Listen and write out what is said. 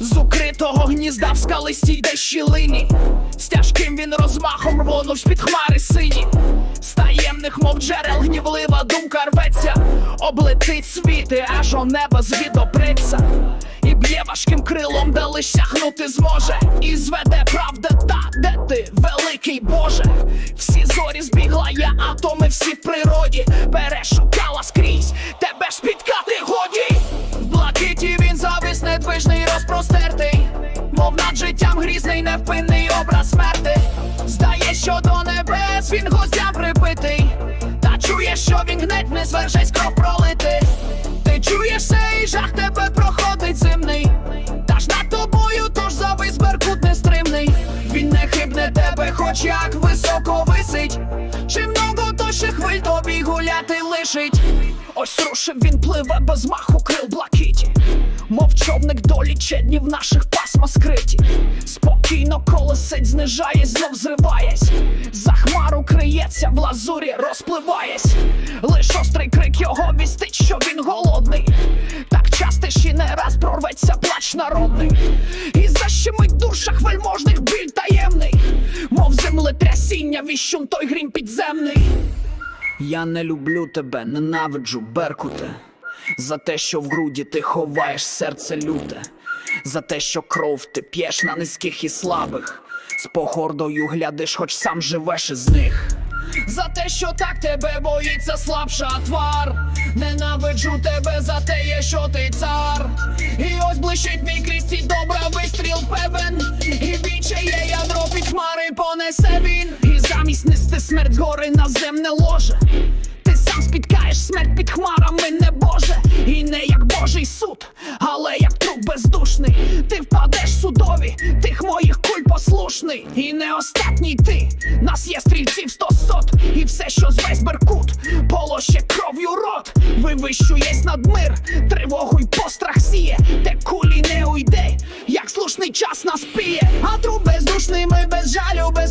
З укритого гнізда в скалистій йде щілині. З тяжким він розмахом рвонув з-під хмари сині. З таємних, мов джерел, гнівлива думка рветься. Облетить світи, аж о небо звідопреться б'є важким крилом, де лиш сягнути зможе. І зведе правда та, де ти, великий Боже. Всі зорі збігла я, атоми всі в природі. Перешукала скрізь, тебе ж спіткати годі. В блакиті він завис недвижний, розпростертий, мов над життям грізний, невпинний образ смерти. Здає, що до небес він гостям припитий, та чує, що він гнеть не звержесть кров пролити. Висить. Чи много то хвиль тобі гуляти лишить? Ось рушив він пливе без маху крил блакиті. Мов човник долі чадні в наших пасма скриті. Спокійно колесить, знижає, знов зриваясь. За хмару криється, в лазурі розпливаясь. Лиш острий крик його вістить, що він голодний. Так часто ще не раз прорветься плач народний. І защемить в душах вельможних біль землетрясіння, віщун той грім підземний. Я не люблю тебе, ненавиджу, Беркуте. За те, що в груді ти ховаєш серце люте, за те, що кров ти п'єш на низьких і слабих, з погордою глядиш, хоч сам живеш із них. За те, що так тебе боїться слабша твар. Ненавиджу тебе за те, є, що ти цар. І ось блищить мій крізь добра вистріл певен. І відчає ядро під хмари понесе він. І смерть згори на земне ложе. Ти сам спіткаєш смерть під хмарами, не Боже, і не як Божий суд, але як труп бездушний. Ти впадеш судові, тих моїх куль послушний. І не остатній ти. Нас є стрільців сто сот, і все, що звесь беркут, полоще кров'ю рот, вивищуєсь над мир, тривогу й пострах сіє, де кулі не уйде, як слушний час нас піє, а труп бездушний, ми без жалю, без.